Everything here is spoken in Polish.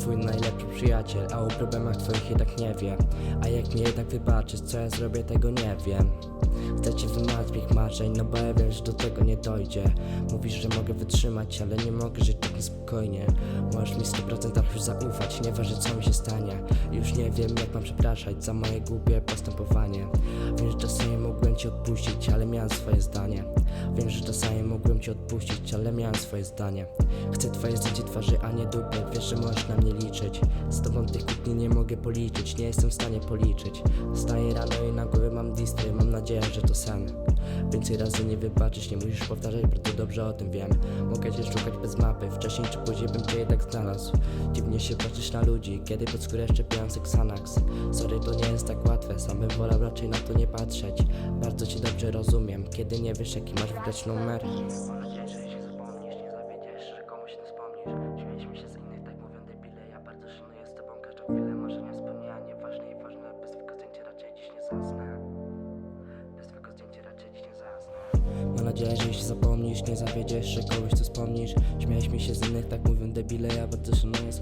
twój najlepszy przyjaciel A o problemach twoich jednak nie wie. A jak mnie jednak wybaczysz, co ja zrobię, tego nie wiem. Chcę cię wymać moich marzeń, no bo ja wiem, że do tego nie dojdzie. Mówisz, że mogę wytrzymać, ale nie mogę żyć tak niespokojnie Możesz mi 100% już zaufać, nieważne co mi się stanie. Już nie wiem jak mam przepraszać za moje głupie postępowanie. Wiem, że mogłem ci odpuścić, ale miałem swoje zdanie. Wiem, że czasami mogłem ci odpuścić, ale miałem swoje zdanie. Chcę twoje zdjęcie twarzy, a nie dupy, wiesz, że możesz na mnie liczyć. Z tobą tych kłótni nie mogę policzyć, nie jestem w stanie policzyć. Wstaję rano i na głowie mam distry, mam nadzieję, że to sen. Więcej razy nie wybaczysz, nie musisz powtarzać, bardzo dobrze o tym wiem. Mogę cię szukać bez mapy, wcześniej czy później bym cię jednak znalazł. Dziwnie się patrzysz na ludzi, kiedy pod skórę szczepiłem se Xanax Sorry, to nie jest tak łatwe, sam bym wolał raczej na to nie patrzeć dobrze rozumiem, kiedy nie wiesz jaki masz wybrać numer. Mam nadzieję, że się zapomnisz, nie zawiedziesz, że kogoś tu wspomnisz. Śmialiśmy się z innych, tak mówią debile, ja bardzo szanuję z